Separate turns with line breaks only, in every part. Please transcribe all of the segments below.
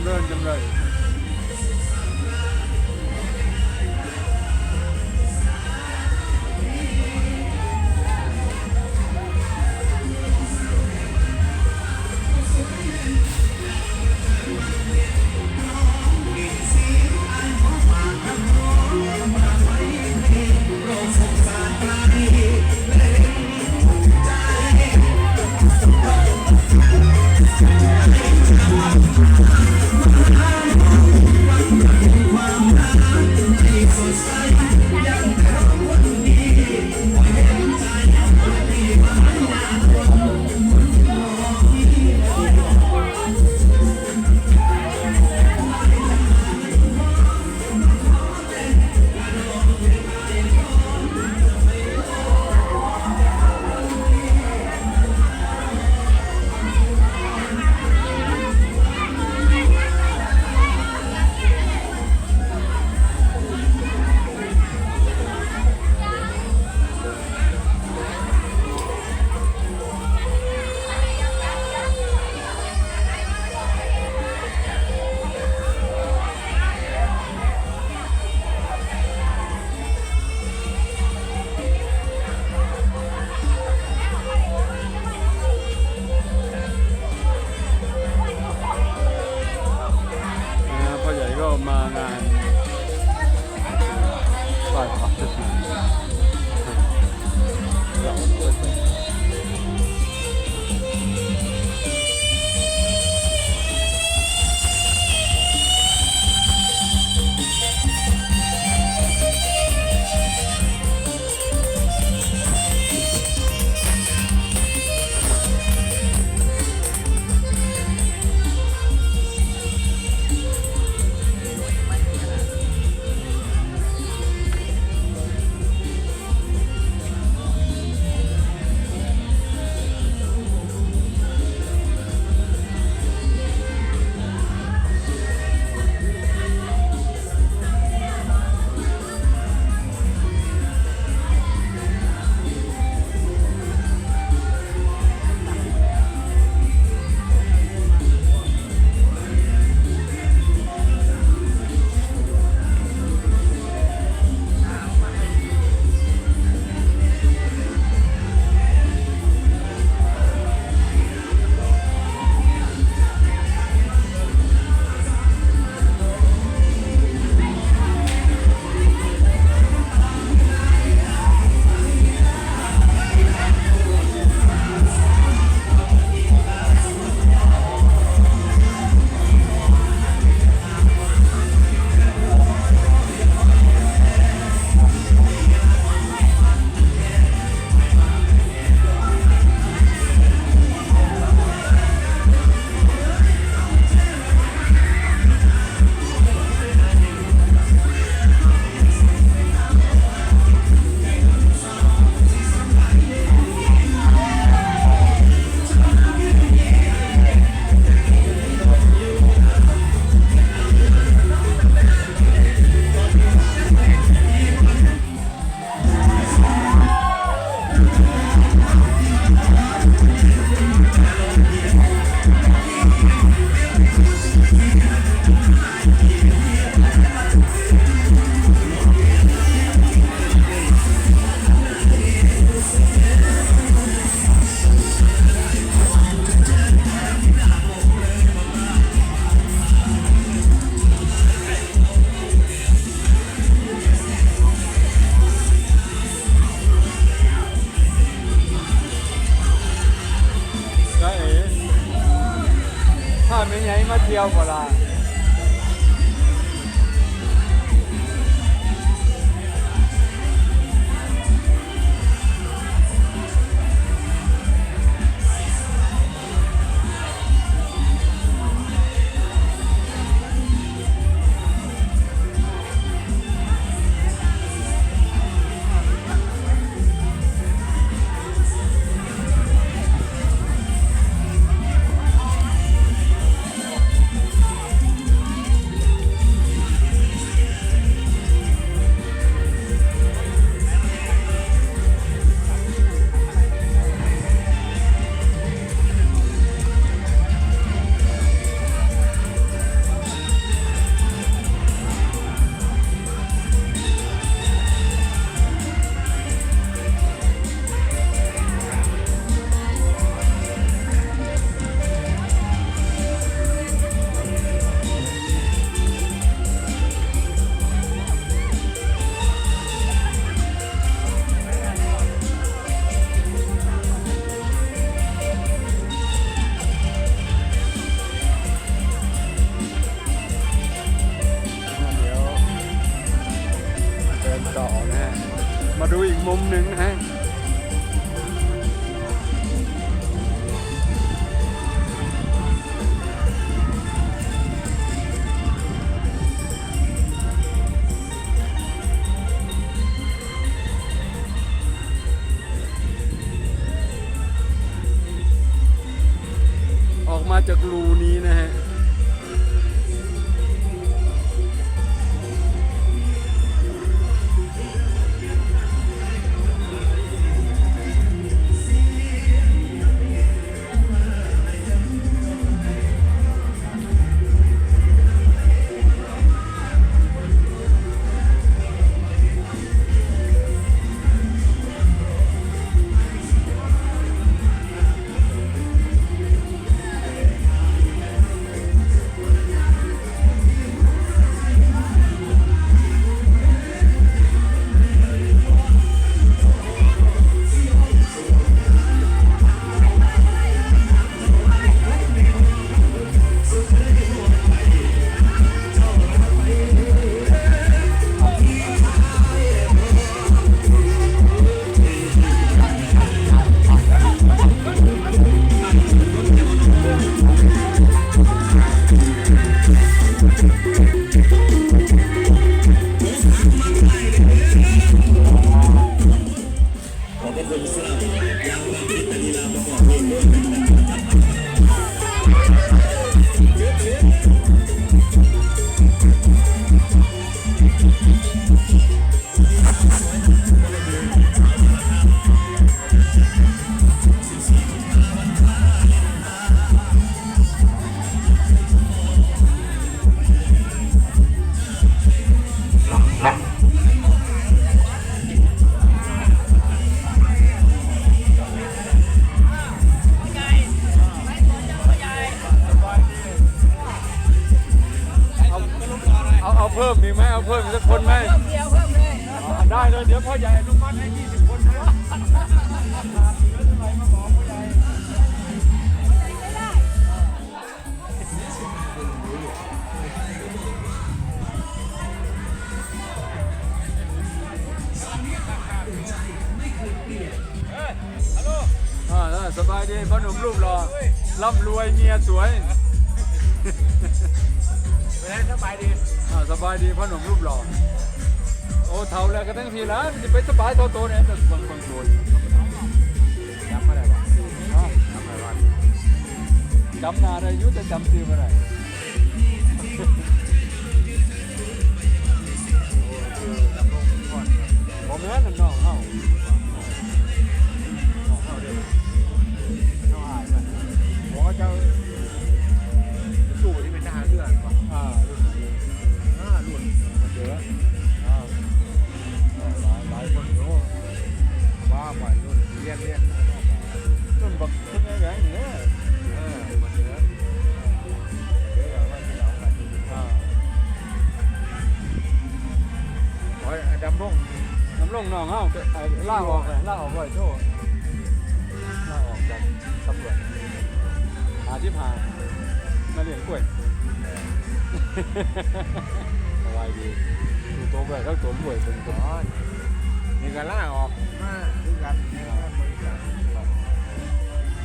ำเริญ ไม่ไสบายดีพ่อหนุ่มรูปหล่อร่ำรวยเมียสวย
เป็นไงสบายดี
อ่าสบายดีพ่อหนุ่มรูปหล่อโอ้เท่าแล้วก็ตั้งทีแล้วจะไปสบายโตโตๆเนี่ยแต่บางบางตัว
จำอะไรวะ
อ้าว
จำอะไรวะ
จำหนาได้อยุแต่จำชื่อไม่ได้ผมนั้นน่ะน้องเฮาน้
ที่
พามาเลี้ยงกล้วยสบายดีดูตัวเบื่อแล้วตัวป่วยเป็นตัว
อ๋อนี่ก็ล่าออกมาด้วยกันนะครับบริษัท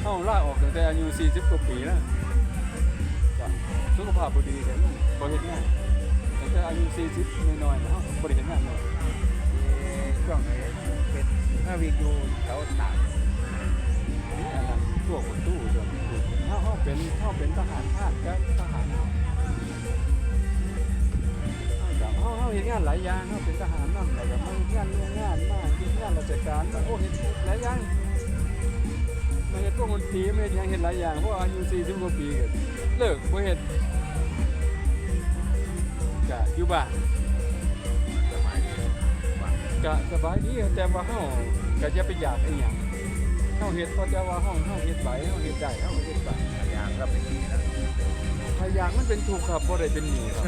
เข้าล่าออกตั้งแต่อายุ40กว่าปีแล้วก็สุขภาพบ่ดีแต่บ่เฮ็ดงานตั้งแต่อายุ40น้อยๆนะเฮาบ่ได้เฮ็ดงานเลย
ช่วงไหนเป็นหน้าวิกอยู่แถวตาก
นี่อันนั้นตัวคนตู้เรื่ องตู้เฮาเป็นเฮาเป็นทหารภาคกับทหารเฮาเฮาเฮาเฮ็ดงานหลายอย่างเฮาเป็นทหารนำแล้วก็มาเฮ็ดงานโรงงานมาเฮ็ดงานราชการโอ้เฮ็ดหลายอย่างมาเฮ็ดพวกคนตีไม่เฮ็ดหยังเฮ็ดหลายอย่างเพราะอายุ40กว่าปีก็เลิกบ่เฮ็ดก็อยู่บ้าน
สมัยนี้ว่า
ก็สบายดีแต่ว่าเฮาก็อย่าไปอยากอีหยัง เฮาเฮ็ดเพราะแต่ว่าเฮาเฮาเฮ็ดไหวเฮาเฮ็ดได้เฮาก็เฮ็ดไป
อย่างก็เป็นดีนะ
ถ้าอยากมันเป็นทุกข์ครับบ่ได้เป็นหนี้ครับ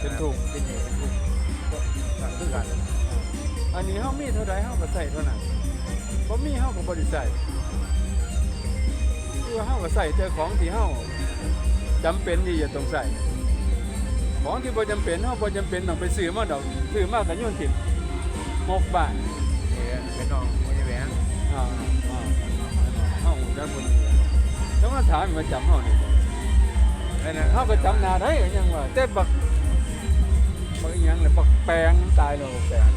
เป็นทุกข์
เป็นอย่างเป็นทุกข์ก็คือกัน
อันนี้เฮามีเท่าใดเฮาก็ใส่เท่านั้นบ่มีเฮาก็บ่ได้ใส่คือเฮาก็ใส่แต่ของที่เฮาจำเป็นที่จะต้องใส่ของที่บ่จำเป็นเฮาบ่จำเป็นต้องไปซื้อมาดอกซื้อมาก็โยนทิ้งหกบาท
เนี่ยเป็นน้องมวยแหวน
อ่า ขอ่าเฮาได้คนนี้แล้วมาถามมาจำเฮานี่บ่
นั่น
เฮาก็จำนาได้ยังว่าแต่บักบักยังแหละบักแปลงตายแล้วบักแปลง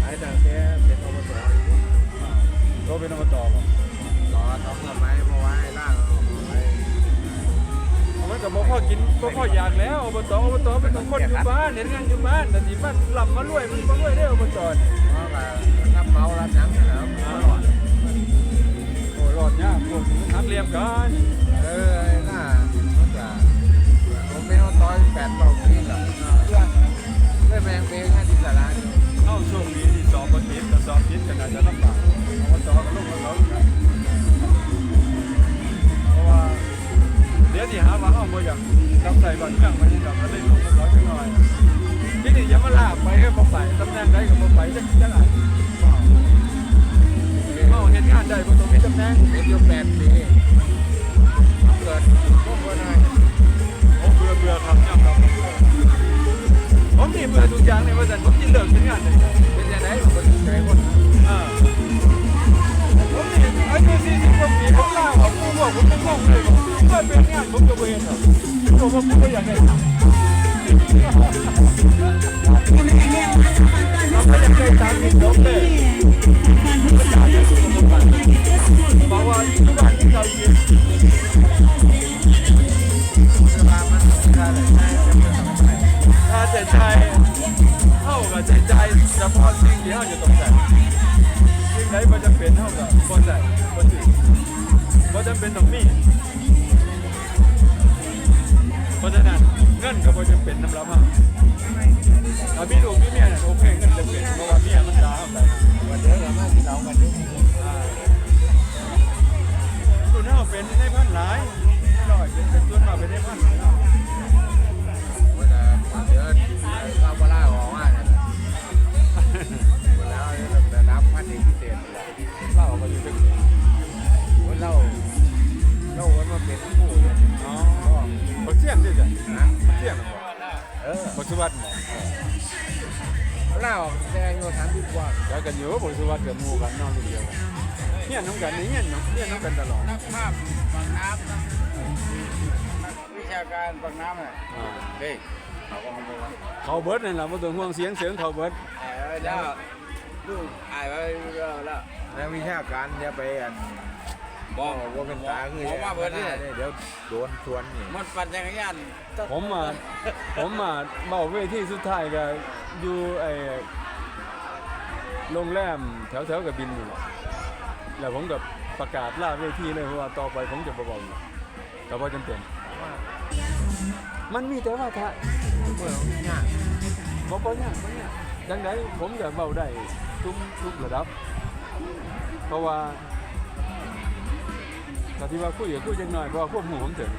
ไอ้ตั้งแต่เป็นอบตอยู่
โตเป็นอบตบ่
รอต้องทำไมเพราะว่าไอ้ล่าง
มันก็บ่พอกินบ่พออยากแล้วอบตอบตเป็นต้องคนอยู่บ้านเฮ็ดงานอยู่บ้านแต่สิบ้านลำมารวยมันบ่รวยเด้อบต
เพราะว่ารับเมารับหยังนะครับตล อด
โอ้รอดยาพวกนี้หักเหลี่ยมกัน
เออไอ้น่ามันจะผมเป็นอบตแปดเก้าปีแล้วเพื่อนได้แมงเบงให้ที่สาราอยู่
เอ้าช่วงนี้ที่สอบบ่ติดก็สอบติดก็น่าจจะลำบากอบตก็ลงกับเขาอยู่นะเพราะว่าเดี๋ยวนี้หาว่าเฮาบ่อยากรับใส่บ้านเมืองมันยังก็เลยลงกับเขาจักหน่อยที่นี้อย่ามาลากไปให้บ่ไปตำแหน่งใดก็บ่ไปจักจักอันเฮาเฮ็ด งานได้บ่ต้องมีตำแหน่ง
เป็นอยู่แปดปีเกิดพวกคนนั้น
ผมเบื่อเบื่อครับยอมรับผมนี่เบื่อทุกอย่างเลยว่าแต่ผมจะเลิกทำงานเลย
เป็นยังไงคนใจคน
อ่าผมนี่อายุสี่สิบกว่าปีผมลาออกผมบอกผมเป็นงงเลยผมว่าเป็นงานผมจะเว้นหรอกผมว่าผมก็อยากได้ทำเราก็อยากได้ตามที่ผมเลย
ใจเข้า
กับใจใจเฉพาะสิ่งที่เขาจะตกใจสิ่งไหนมันจะเป็นเท่ากับบ่ใส่บ่ถือบ่จำเป็นต้องมีเพราะฉะนั้นเงินก็บ่จำเป็นน้ำรับเราถ้ามีลูกมีเมียโอเคเงินจำเป็นเพราะว่าเมีย
มัน
ด่า
ว
น้องกันตลอด
นักภาพปากน้ำนะวิชาการปากน้ำน่ะ
อ่า
เด็กเขาก็มาดูว่า
เขาเบิร์ดนี่แหละมาตัวห่วงเสียงเสียงเขาเบิร์ด
เออแล้วลูกอายไว้แล้วแล้ววิชาการเดี๋ยวไปอันบอกว่าเป็นตาคือเดี๋ยวโดนชวนนี่
มันปั่นจักรยาน
ผมมาผมมาเบาเวทีสุดท้ายก็อยู่ไอ้โรงแรมแถวแถวๆกับบินอยู่แหละแล้วผมกับ ประกาศล่าเวทีเลยเพราะว่าต่อไปผมจะบอยู่แต่ว่าจำเป็นมันมีแต่ว่าถ้า
เมื่อเนี่ย
บ่บ่ยากบ่ยากจังไดผมก็เว้าได้ทุกทุกระดับ เพราะว่าถ้าที่ว่าคุยกับคุยจังหน่อยเพราะว่าควบหูผม
เถึง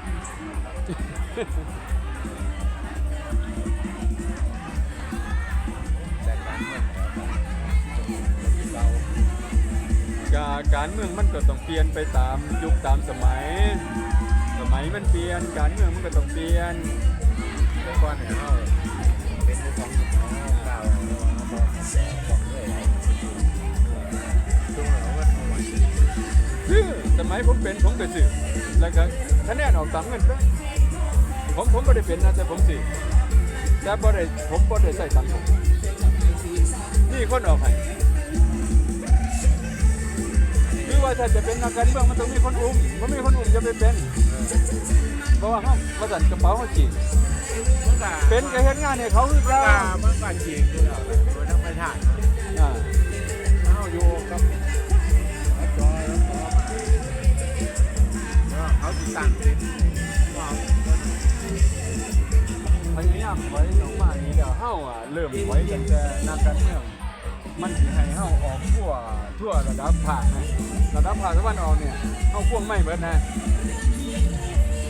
กาการเมืองมันก็ต้องเปลี่ยนไปตามยุคตามสมัย สมัยมันเปลี่ยนการเมืองมันก็ต้องเปลี่ยน
แต่ก่อนเนี่ยเราเป็นสองสองเก้าเราบอกบอกเลยช่วงเราก็ทำวัน
ซื้อสมัยผมเป็นผมก็ซื้อแล้วก็คะแนนออกตามเงินไปผมผมบ่ได้เป็นนะแต่ผมซื้อแต่บ่ได้ผมบ่ได้ใส่ตังค์ผมนี่คนออกให้ ว่าถ้าจะเป็นนักการเมืองมันต้องมีคนอุ้มมันมีคนอุ้มจะไปเป็นเพราะว่าเฮาว่าสั่กระเป๋าเฮาจีบเป็นก็เฮ็ดงานให้เขาคือ
มัน
เก่า
มันก็จริงอยู่แล้วโดยธรรมชาติ
อ่า
เราอยู่กับจอแล้วพอมาเขาติดตั้งเป็นว่า
พยายามไว้ออกมานี่เดี๋ยวเฮาอะเริ่มไว้ตั้งแต่นักการเมือง มันสิให้เฮาออกทั่วทั่วระดับภาคนะระดับภาคตะวันออกเนี่ยเฮาพ่วงไม่เบิดนะ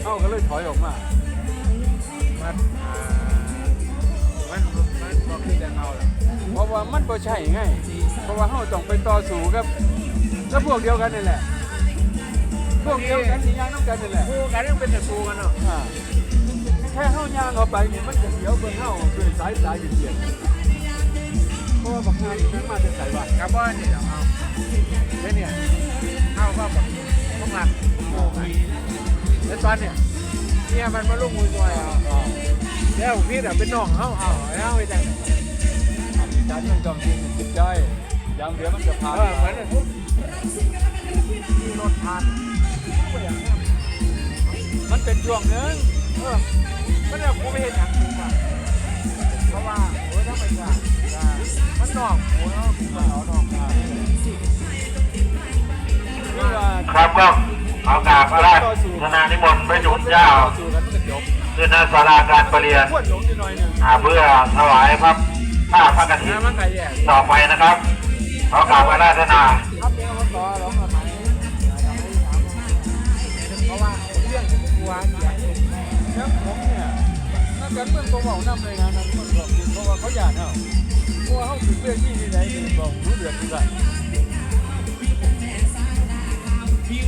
เฮาก็เลยถอยออกมา
มันอ่ามันมันบอกคือแต่เราแหละ
เพราะว่ามันบ่ใช่ไงเพราะว่าเฮาต้องไปต่อสู้กับกับพวกเดียวกันนี่แหละพวกเดียวกันนี่ย่างน้ำกันนี่แหละ
คู่กันยังเป็นศัตรูกันเนาะ
อ่าแค่เฮาย่างเข้าไปนี่มันจะเสียวเบิ่งเฮาด้วยสายตาเฉียดๆ เพราะว่าบักงานมันมาจะใส่ว่า
กับบ้านนี่เอาเอาเนี่ยเอาก็แบบต้องหลักโอ้ยแล้วตอนเนี่ยเนี่ยมันมาลุกมือซอยเอาแล้วพี่แต่เป็นน้องเอาเอาเอาไปจัง
จานยังจอมจริงจิตใจอย่างเดียวมันจะพา
เออเหมือนมีรถผ่าน
มันเป็นช่วงนึง
เออมันเนี่ยกูไม่เห็นหนังจริงป่ะเพราะว่าโอ้ยต้องไปจ้ามั นอกโอ้ยเอานอกมา
ค
รับก็เอากราบพระราชนานิมนต์พระจุเจ้า
สู่กันมันก็จบ
คือนาศาลาการประเรียน
หลงนิดหน่อยหนึง
อ่าเพื่อถวายพระผ้าพระกฐิน
น้ำมันไก่แย่
ต่อไปนะครับขอกราบพระราชนา
เพราะว่าเครื่องจุดตัวเสีย
ถุงเนี้ยนักการเมืองก็บอกนำเลยนะนักการเมืองบอกจริงเพราะว่าเขาอยากเอา เพราะว่าเขาถึงเรื่องที่ที่ไหนบอกรู้เดือดทุกอย่าง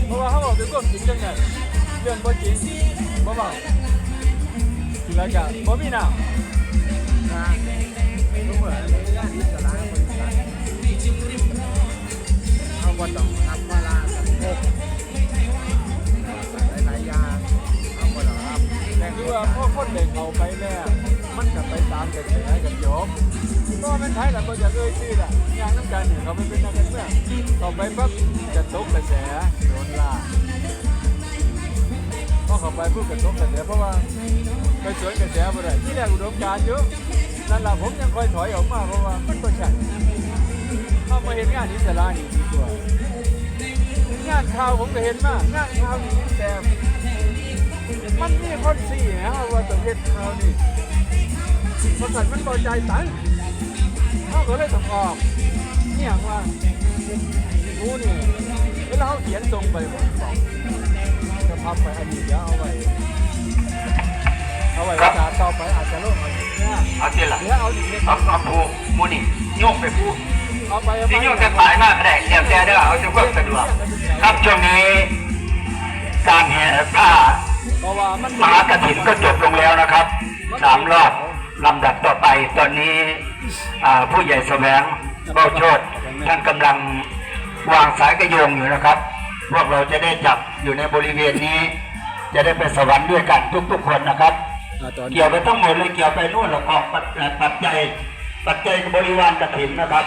เพราะว่าเขาบอกเป็นความจริงจังไงเรื่องบ่จริงบ่เบาแล้วก็บ่มีน้ำ
นะรู้เหมือนย่านอิสระบริษัทเอาบ่ต้องทำมาลาสังคมหลายๆอย่างเอาบ่ต้องรับแต่
คื
อ
ว่า
ว่า
พอคนเด็กเขาไปแล้วมันจะไปตามกระแสกันจบ ก็เป็นไทยแหละก็จะเอ่ยชื่อละยางน้ำกันเนี่ยเขาไปเป็นนักการเมืองเขาไปปั๊บจะตกกระแสโดนล่าพอเขาไปพูดกระทบกระแสเพราะว่าไปสวนกระแสบ่ได้ที่แรกอุดมการเยอะนั่นแหละผมยังคอยถอยออกมาเพราะว่ามันก็ใช่เข้ามาเห็นงานอิสระนี่ดีกว่างานข่าวผมก็เห็นมากงานข่าวนี่แต่มันมีคนสี่นะว่าประเทศเรานี่คนสันมันพอใจตังค์ เขาก็เลยต้องออกเนี่ยว่ากูนี่เวลาเขาเขียนตรงไปบอกบอกจะพับไปอันนี้เดี๋ยวเอาไว้เอาไว้ภาษาต่อไปอาจจะโลกเอาอย่างเงี้ย
เอาเจล่ะ
เดี๋ยวเอาอย่างนี้
เอาเอาผูมูนี่โยกไปผู
เอาไปเอาไป
ที่โยกจะสายมากก็ได้เดี๋ยวแกเด้อเอาจะความสะดวกครับช่วงนี้การแห่ผ้า
เพราะว่ามัน
มหากฐินก็จบลงแล้วนะครับสามรอบ ลำดับต่อไปตอนนี้อ่าผู้ใหญ่แสวงเบ้าโชดท่านกำลังวางสายกระโยงอยู่นะครับ พวกเราจะได้จับอยู่ในบริเวณนี้ จะได้ไปสวรรค์ด้วยกันทุกๆคนนะครับ
อ่าตอนนี้
เกี่ยวไปทั้งหมดเลยเกี่ยวไปนู่นหรอกออกปัจปัจจัยปัจจัยบริวารกฐินนะครับ